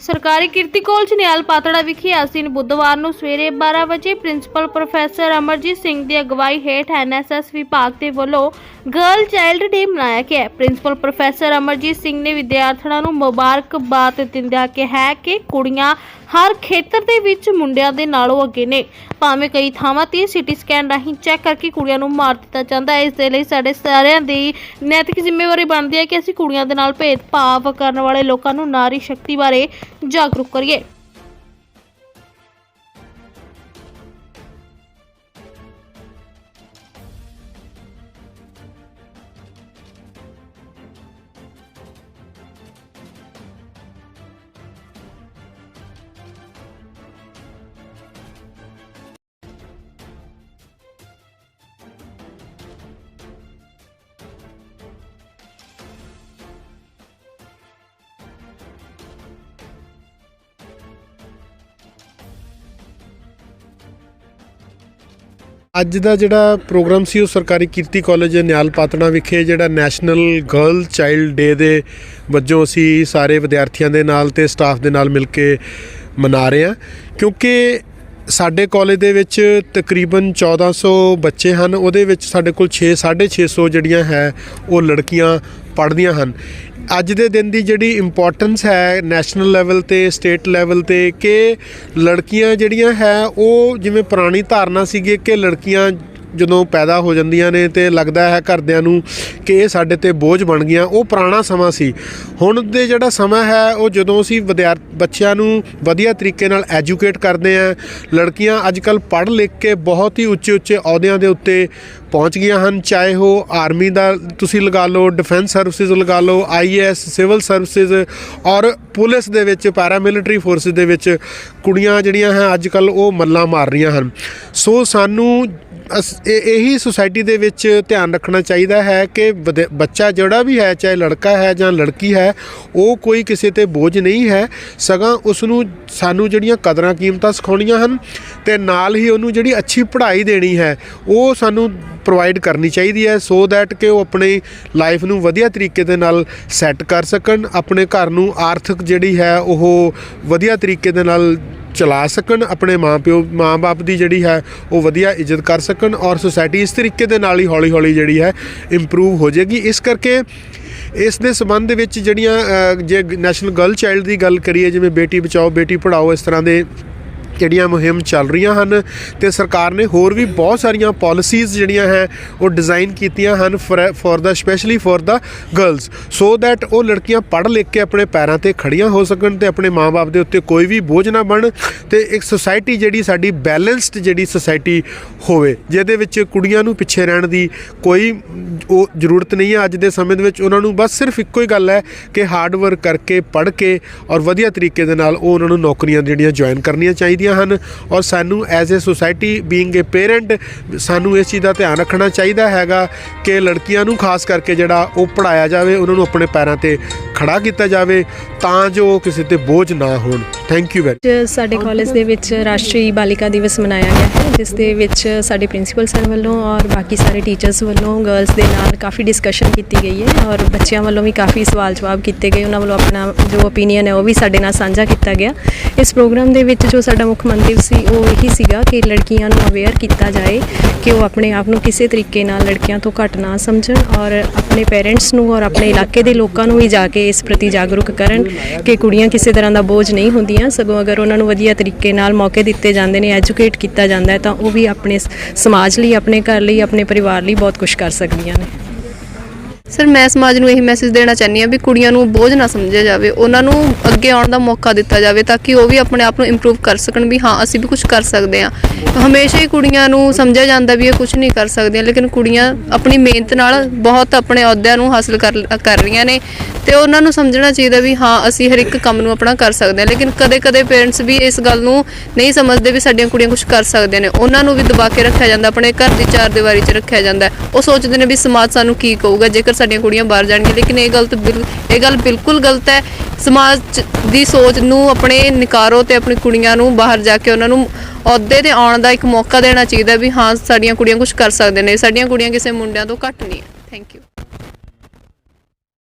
ਸਰਕਾਰੀ ਕਿਰਤੀ ਕਾਲਜ ਨਿਆਲ ਪਾਤੜਾ ਵਿਖੇ ਆਸੀਨ ਬੁੱਧਵਾਰ ਨੂੰ ਸਵੇਰੇ 12 ਵਜੇ ਪ੍ਰਿੰਸੀਪਲ ਪ੍ਰੋਫੈਸਰ ਅਮਰਜੀਤ ਸਿੰਘ ਦੀ ਅਗਵਾਈ ਹੇਠ ਐਨਐਸਐਸ ਵਿਭਾਗ ਦੇ ਵੱਲੋਂ ਗਰਲ ਚਾਈਲਡ ਡੇ ਮਨਾਇਆ ਗਿਆ। ਪ੍ਰਿੰਸੀਪਲ ਪ੍ਰੋਫੈਸਰ ਅਮਰਜੀਤ ਸਿੰਘ ਨੇ ਵਿਦਿਆਰਥਣਾਂ ਨੂੰ ਮੁਬਾਰਕਬਾਦ ਦਿੰਦਿਆਂ ਕਿਹਾ ਕਿ ਕੁੜੀਆਂ ਹਰ ਖੇਤਰ ਦੇ ਵਿੱਚ ਮੁੰਡਿਆਂ ਦੇ ਨਾਲੋਂ ਅੱਗੇ ਨੇ। ਭਾਵੇਂ ਕਈ ਥਾਵਾਂ ਤੇ ਸਿਟੀ ਸਕੈਨ ਰਾਹੀਂ ਚੈੱਕ ਕਰਕੇ ਕੁੜੀਆਂ ਨੂੰ ਮਾਰ ਦਿੱਤਾ ਜਾਂਦਾ ਹੈ, ਇਸ ਦੇ ਲਈ ਸਾਡੇ ਸਾਰਿਆਂ ਦੀ ਨੈਤਿਕ ਜ਼ਿੰਮੇਵਾਰੀ ਬਣਦੀ ਹੈ ਕਿ ਅਸੀਂ ਕੁੜੀਆਂ ਦੇ ਨਾਲ ਭੇਦਭਾਵ ਕਰਨ ਵਾਲੇ ਲੋਕਾਂ ਨੂੰ ਨਾਰੀ ਸ਼ਕਤੀ ਬਾਰੇ ਜਾਗਰੂਕ ਕਰੀਏ। ਅੱਜ ਦਾ ਜਿਹੜਾ ਪ੍ਰੋਗਰਾਮ ਸੀ, ਉਹ ਸਰਕਾਰੀ ਕੀਰਤੀ ਕਾਲਜ ਨਿਆਲ ਪਾਤਣਾ ਵਿਖੇ, ਜਿਹੜਾ ਨੈਸ਼ਨਲ ਗਰਲ ਚਾਈਲਡ ਡੇ ਦੇ ਵਜੋਂ ਅਸੀਂ ਸਾਰੇ ਵਿਦਿਆਰਥੀਆਂ ਦੇ ਨਾਲ ਤੇ ਸਟਾਫ ਦੇ ਨਾਲ ਮਿਲ ਕੇ ਮਨਾ ਰਹੇ ਹਾਂ। ਕਿਉਂਕਿ ਸਾਡੇ ਕਾਲਜ ਦੇ ਵਿੱਚ ਤਕਰੀਬਨ 1400 ਬੱਚੇ ਹਨ, ਉਹਦੇ ਵਿੱਚ ਸਾਡੇ ਕੋਲ 6 650 ਜਿਹੜੀਆਂ ਹੈ, ਉਹ ਲੜਕੀਆਂ ਪੜ੍ਹਦੀਆਂ ਹਨ। ਅੱਜ ਦੇ ਦਿਨ ਦੀ ਜਿਹੜੀ ਇੰਪੋਰਟੈਂਸ ਹੈ ਨੈਸ਼ਨਲ ਲੈਵਲ ਤੇ ਸਟੇਟ ਲੈਵਲ ਤੇ ਕਿ ਲੜਕੀਆਂ ਜਿਹੜੀਆਂ ਹੈ, ਉਹ ਜਿਵੇਂ ਪੁਰਾਣੀ ਧਾਰਨਾ ਸੀਗੀ ਕਿ ਲੜਕੀਆਂ ਜਦੋਂ ਪੈਦਾ ਹੋ ਜਾਂਦੀਆਂ ਨੇ ਤੇ ਲੱਗਦਾ ਹੈ ਘਰਦਿਆਂ ਨੂੰ ਕਿ ਇਹ ਸਾਡੇ ਤੇ ਬੋਝ ਬਣ ਗਈਆਂ, ਉਹ ਪੁਰਾਣਾ ਸਮਾਂ ਸੀ। ਹੁਣ ਦੇ ਜਿਹੜਾ ਸਮਾਂ ਹੈ, ਉਹ ਜਦੋਂ ਅਸੀਂ ਵਿਦਿਆਰ ਬੱਚਿਆਂ ਨੂੰ ਵਧੀਆ ਤਰੀਕੇ ਨਾਲ ਐਜੂਕੇਟ ਕਰਦੇ ਆ ਲੜਕੀਆਂ ਅੱਜਕੱਲ ਪੜ੍ਹ ਲਿਖ ਕੇ ਬਹੁਤ ਹੀ ਉੱਚੇ ਉੱਚੇ ਅਹੁਦਿਆਂ ਦੇ ਉੱਤੇ ਪਹੁੰਚ ਗਈਆਂ ਹਨ, ਚਾਹੇ ਉਹ ਆਰਮੀ ਦਾ ਤੁਸੀਂ ਲਗਾ ਲਓ, ਡਿਫੈਂਸ ਸਰਵਿਸਿਜ਼ ਲਗਾ ਲਓ ਆਈਐਸ ਸਿਵਲ ਸਰਵਿਸਿਜ਼ ਔਰ ਪੁਲਿਸ ਦੇ ਵਿੱਚ, ਪੈਰਾਮਿਲਟਰੀ ਫੋਰਸਿਸ ਦੇ ਵਿੱਚ ਕੁੜੀਆਂ ਜਿਹੜੀਆਂ ਹੈ ਅੱਜਕੱਲ ਉਹ ਮੱਲਾਂ ਮਾਰ ਰਹੀਆਂ ਹਨ। ਸੋ ਸਾਨੂੰ ਇਹ- ਇਹੀ ਸੁਸਾਇਟੀ ਦੇ ਵਿੱਚ ਧਿਆਨ ਰੱਖਣਾ ਚਾਹੀਦਾ ਹੈ ਕਿ ਵਿਦ- ਬੱਚਾ ਜਿਹੜਾ ਵੀ ਹੈ, ਚਾਹੇ ਲੜਕਾ ਹੈ ਜਾਂ ਲੜਕੀ ਹੈ, ਉਹ ਕੋਈ ਕਿਸੇ ਤੇ ਬੋਝ ਨਹੀਂ ਹੈ। ਸਗਾਂ ਉਸ ਨੂੰ ਸਾਨੂੰ ਜਿਹੜੀਆਂ ਕਦਰਾਂ ਕੀਮਤਾਂ ਸਿਖਾਉਣੀਆਂ ਹਨ ਤੇ ਨਾਲ ਹੀ ਉਹਨੂੰ ਜਿਹੜੀ ਅੱਛੀ ਪੜ੍ਹਾਈ ਦੇਣੀ ਹੈ, ਉਹ ਸਾਨੂੰ ਪ੍ਰੋਵਾਈਡ ਕਰਨੀ ਚਾਹੀਦੀ ਹੈ ਸੋ ਦੈਟ ਕਿ ਉਹ ਆਪਣੀ ਲਾਈਫ ਨੂੰ ਵਧੀਆ ਤਰੀਕੇ ਦੇ ਨਾਲ ਸੈੱਟ ਕਰ ਸਕਣ, ਆਪਣੇ ਘਰ ਨੂੰ ਆਰਥਿਕ ਜਿਹੜੀ ਹੈ ਉਹ ਵਧੀਆ ਤਰੀਕੇ ਦੇ ਨਾਲ ਚਲਾ ਸਕਣ, ਆਪਣੇ ਮਾਪਿਓ, ਮਾਂ-ਬਾਪ ਦੀ ਜਿਹੜੀ ਹੈ ਉਹ ਵਧੀਆ ਇੱਜ਼ਤ ਕਰ ਸਕਣ ਔਰ ਸੁਸਾਇਟੀ ਇਸ ਤਰੀਕੇ ਦੇ ਨਾਲ ਹੀ ਹੌਲੀ-ਹੌਲੀ ਜਿਹੜੀ ਹੈ ਇੰਪਰੂਵ ਹੋ ਜਾਏਗੀ। ਇਸ ਕਰਕੇ ਇਸ ਦੇ ਸੰਬੰਧ ਦੇ ਵਿੱਚ ਜਿਹੜੀਆਂ ਜੇ ਨੈਸ਼ਨਲ ਗਰਲ ਚਾਈਲਡ ਦੀ ਗੱਲ ਕਰੀਏ, ਜਿਵੇਂ ਬੇਟੀ ਬਚਾਓ, ਬੇਟੀ ਪੜ੍ਹਾਓ, ਇਸ ਤਰ੍ਹਾਂ ਦੇ ਜਿਹੜੀਆਂ ਮੁਹਿੰਮ ਚੱਲ ਰਹੀਆਂ ਹਨ ਤੇ ਸਰਕਾਰ ਨੇ ਹੋਰ ਵੀ ਬਹੁਤ ਸਾਰੀਆਂ ਪਾਲਿਸੀਜ਼ ਜਿਹੜੀਆਂ ਹੈ, ਉਹ ਡਿਜ਼ਾਈਨ ਕੀਤੀਆਂ ਹਨ for the specially for the girls so that ਉਹ ਲੜਕੀਆਂ ਪੜ੍ਹ ਲਿਖ ਕੇ ਆਪਣੇ ਪੈਰਾਂ ਤੇ ਖੜੀਆਂ ਹੋ ਸਕਣ ਤੇ ਆਪਣੇ ਮਾਪੇ ਦੇ ਉੱਤੇ ਕੋਈ ਵੀ ਬੋਝ ਨਾ ਬਣ ਤੇ ਇੱਕ ਸੁਸਾਇਟੀ ਜਿਹੜੀ ਸਾਡੀ ਬੈਲੈਂਸਡ ਜਿਹੜੀ ਸੁਸਾਇਟੀ ਹੋਵੇ, ਜਿਹਦੇ ਵਿੱਚ ਕੁੜੀਆਂ ਨੂੰ ਪਿੱਛੇ ਰਹਿਣ ਦੀ ਕੋਈ ਉਹ ਜ਼ਰੂਰਤ ਨਹੀਂ ਹੈ ਅੱਜ ਦੇ ਸਮੇਂ ਦੇ ਵਿੱਚ, ਉਹਨਾਂ ਨੂੰ ਬਸ ਸਿਰਫ ਇੱਕੋ ਹੀ ਗੱਲ ਹੈ ਕਿ ਹਾਰਡ ਵਰਕ ਕਰਕੇ ਪੜ੍ਹ ਕੇ ਔਰ ਵਧੀਆ ਤਰੀਕੇ ਦੇ ਨਾਲ ਉਹ ਉਹਨਾਂ ਨੂੰ ਨੌਕਰੀਆਂ ਜਿਹੜੀਆਂ ਜੁਆਇਨ ਕਰਨੀਆਂ ਚਾਹੀਦੀਆਂ ਹਨ ਔਰ ਸਾਨੂੰ as a society being a parent ਸਾਨੂੰ ਇਸ ਚੀਜ਼ ਦਾ ਧਿਆਨ ਰੱਖਣਾ ਚਾਹੀਦਾ ਹੈਗਾ ਕਿ ਲੜਕੀਆਂ ਨੂੰ ਖਾਸ ਕਰਕੇ ਜਿਹੜਾ ਉਹ ਪੜਾਇਆ ਜਾਵੇ, ਉਹਨਾਂ ਨੂੰ ਆਪਣੇ ਪੈਰਾਂ ਤੇ ਖੜਾ ਕੀਤਾ ਜਾਵੇ ਤਾਂ ਜੋ ਕਿਸੇ ਤੇ ਬੋਝ ਨਾ ਹੋਣ। ਥੈਂਕ ਯੂ ਵੈਰੀ ਸਾਡੇ ਕਾਲਜ ਦੇ ਵਿੱਚ ਰਾਸ਼ਟਰੀ ਬਾਲਿਕਾ ਦਿਵਸ ਮਨਾਇਆ ਗਿਆ ਹੈ, ਜਿਸ ਦੇ ਵਿੱਚ ਸਾਡੇ ਪ੍ਰਿੰਸੀਪਲ ਸਰ ਵੱਲੋਂ ਔਰ ਬਾਕੀ ਸਾਰੇ ਟੀਚਰਸ ਵੱਲੋਂ ਗਰਲਸ ਦੇ ਨਾਲ ਕਾਫੀ ਡਿਸਕਸ਼ਨ ਕੀਤੀ ਗਈ ਹੈ ਔਰ ਬੱਚਿਆਂ ਵੱਲੋਂ ਵੀ ਕਾਫੀ ਸਵਾਲ ਜਵਾਬ ਕੀਤੇ ਗਏ। ਉਹਨਾਂ ਵੱਲੋਂ ਆਪਣਾ ਜੋ ਓਪੀਨੀਅਨ ਹੈ ਉਹ ਵੀ ਸਾਡੇ ਨਾਲ ਸਾਂਝਾ ਕੀਤਾ ਗਿਆ। ਇਸ ਪ੍ਰੋਗਰਾਮ ਦੇ ਵਿੱਚ ਜੋ ਸਾਡਾ ਮੁੱਖ ਮੁੱਖ ਮੰਤਵ ਸੀ, ਉਹ ਇਹੀ ਸੀਗਾ ਕਿ ਲੜਕੀਆਂ ਨੂੰ ਅਵੇਅਰ ਕੀਤਾ ਜਾਏ ਕਿ ਉਹ ਆਪਣੇ ਆਪ ਨੂੰ ਕਿਸੇ ਤਰੀਕੇ ਨਾਲ ਲੜਕੀਆਂ ਤੋਂ ਘੱਟ ਨਾ ਸਮਝਣ ਔਰ ਆਪਣੇ ਪੇਰੈਂਟਸ ਨੂੰ ਔਰ ਆਪਣੇ ਇਲਾਕੇ ਦੇ ਲੋਕਾਂ ਨੂੰ ਵੀ ਜਾ ਕੇ ਇਸ ਪ੍ਰਤੀ ਜਾਗਰੂਕ ਕਰਨ ਕਿ ਕੁੜੀਆਂ ਕਿਸੇ ਤਰ੍ਹਾਂ ਦਾ ਬੋਝ ਨਹੀਂ ਹੁੰਦੀਆਂ। ਸਗੋਂ ਅਗਰ ਉਹਨਾਂ ਨੂੰ ਵਧੀਆ ਤਰੀਕੇ ਨਾਲ ਮੌਕੇ ਦਿੱਤੇ ਜਾਂਦੇ ਨੇ ਐਜੂਕੇਟ ਕੀਤਾ ਜਾਂਦਾ ਹੈ, ਤਾਂ ਉਹ ਵੀ ਆਪਣੇ ਸਮਾਜ ਲਈ, ਆਪਣੇ ਘਰ ਲਈ, ਆਪਣੇ ਪਰਿਵਾਰ ਲਈ ਬਹੁਤ ਕੁਝ ਕਰ ਸਕਦੀਆਂ ਨੇ। ਸਰ, ਮੈਂ ਸਮਾਜ ਨੂੰ ਇਹ ਮੈਸੇਜ ਦੇਣਾ ਚਾਹੁੰਦੀ ਹਾਂ ਵੀ ਕੁੜੀਆਂ ਨੂੰ ਬੋਝ ਨਾ ਸਮਝਿਆ ਜਾਵੇ। ਉਹਨਾਂ ਨੂੰ ਅੱਗੇ ਆਉਣ ਦਾ ਮੌਕਾ ਦਿੱਤਾ ਜਾਵੇ ਤਾਂ ਕਿ ਉਹ ਵੀ ਆਪਣੇ ਆਪ ਨੂੰ ਇੰਪਰੂਵ ਕਰ ਸਕਣ ਵੀ ਹਾਂ, ਅਸੀਂ ਵੀ ਕੁਝ ਕਰ ਸਕਦੇ ਹਾਂ। ਹਮੇਸ਼ਾ ਹੀ ਕੁੜੀਆਂ ਨੂੰ ਸਮਝਿਆ ਜਾਂਦਾ ਵੀ ਇਹ ਕੁਝ ਨਹੀਂ ਕਰ ਸਕਦੀਆਂ, ਲੇਕਿਨ ਕੁੜੀਆਂ ਆਪਣੀ ਮਿਹਨਤ ਨਾਲ ਬਹੁਤ ਆਪਣੇ ਅਹੁਦਿਆਂ ਨੂੰ ਹਾਸਲ ਕਰ ਕਰ ਰਹੀਆਂ ਨੇ ਤੇ ਉਹਨਾਂ ਨੂੰ ਸਮਝਣਾ ਚਾਹੀਦਾ ਵੀ ਹਾਂ, ਅਸੀਂ ਹਰ ਇੱਕ ਕੰਮ ਨੂੰ ਆਪਣਾ ਕਰ ਸਕਦੇ ਹਾਂ। ਲੇਕਿਨ ਕਦੇ-ਕਦੇ ਪੇਰੈਂਟਸ ਵੀ ਇਸ ਗੱਲ ਨੂੰ ਨਹੀਂ ਸਮਝਦੇ ਵੀ ਸਾਡੀਆਂ ਕੁੜੀਆਂ ਕੁਝ ਕਰ ਸਕਦੀਆਂ ਨੇ। ਉਹਨਾਂ ਨੂੰ ਵੀ ਦਬਾ ਕੇ ਰੱਖਿਆ ਜਾਂਦਾ, ਆਪਣੇ ਘਰ ਦੀ ਚਾਰ ਦੀਵਾਰੀ 'ਚ ਰੱਖਿਆ ਜਾਂਦਾ। ਉਹ ਸੋਚਦੇ ਨੇ ਵੀ ਸਮਾਜ ਸਾਨੂੰ ਕੀ ਕਹੂਗਾ, ਜੇਕਰ ਸਾਡੀਆਂ ਕੁੜੀਆਂ ਬਾਹਰ ਜਾਣਗੀਆਂ, ਲੇਕਿਨ ਇਹ ਗਲਤ ਬਿਲ- ਇਹ ਗੱਲ ਬਿਲਕੁਲ ਗਲਤ ਹੈ। ਸਮਾਜ ਦੀ ਸੋਚ ਨੂੰ ਆਪਣੇ ਨਿਕਾਰੋ ਤੇ ਆਪਣੀ ਕੁੜੀਆਂ ਨੂੰ ਬਾਹਰ ਜਾ ਕੇ ਉਹਨਾਂ ਨੂੰ ਅਹੁਦੇ ਤੇ ਆਉਣ ਦਾ ਇੱਕ ਮੌਕਾ ਦੇਣਾ ਚਾਹੀਦਾ ਵੀ ਹਾਂ, ਸਾਡੀਆਂ ਕੁੜੀਆਂ ਕੁਝ ਕਰ ਸਕਦੇ ਨੇ, ਸਾਡੀਆਂ ਕੁੜੀਆਂ ਕਿਸੇ ਮੁੰਡਿਆਂ ਤੋਂ ਘੱਟ ਨਹੀਂ ਹੈ। Thank you